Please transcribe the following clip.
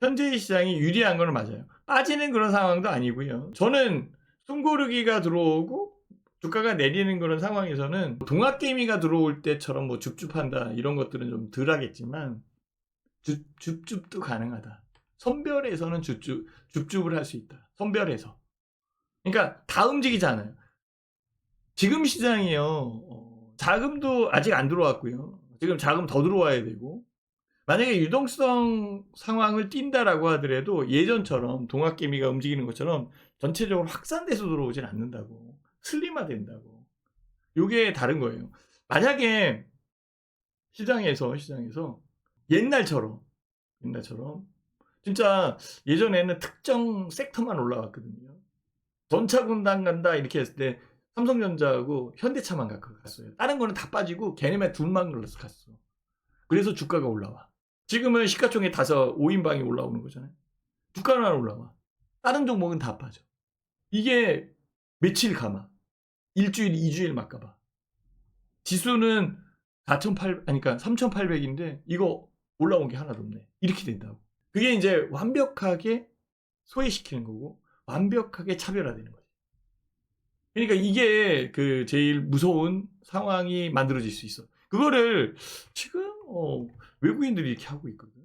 현재 시장이 유리한 건 맞아요. 빠지는 그런 상황도 아니고요. 저는 숨고르기가 들어오고 주가가 내리는 그런 상황에서는 동학개미가 들어올 때처럼 뭐 줍줍한다 이런 것들은 좀 덜 하겠지만 줍, 줍줍도 가능하다. 선별에서는 줍줍, 줍줍을 할 수 있다. 선별에서. 그러니까 다 움직이잖아요. 지금 시장이요. 어, 자금도 아직 안 들어왔고요. 지금 자금 더 들어와야 되고 만약에 유동성 상황을 띈다라고 하더라도 예전처럼 동학개미가 움직이는 것처럼 전체적으로 확산돼서 들어오진 않는다고 슬림화된다고. 요게 다른 거예요. 만약에 시장에서 시장에서 옛날처럼 옛날처럼 진짜 예전에는 특정 섹터만 올라왔거든요. 전차군단 간다 이렇게 했을 때 삼성전자하고 현대차만 갔어요. 다른 거는 다 빠지고 걔네만 둘만 걸려서 갔어. 그래서 주가가 올라와 지금은 시가총액 다섯 5인방이 올라오는 거잖아요. 주가는 안 올라와. 다른 종목은 다 빠져. 이게 며칠 가마. 일주일, 이주일 막 가봐. 지수는 4,800, 아니, 그러니까 3,800인데 이거 올라온 게 하나도 없네. 이렇게 된다고. 그게 이제 완벽하게 소외시키는 거고 완벽하게 차별화되는 거지. 그러니까 이게 그 제일 무서운 상황이 만들어질 수 있어. 그거를 지금 어, 외국인들이 이렇게 하고 있거든.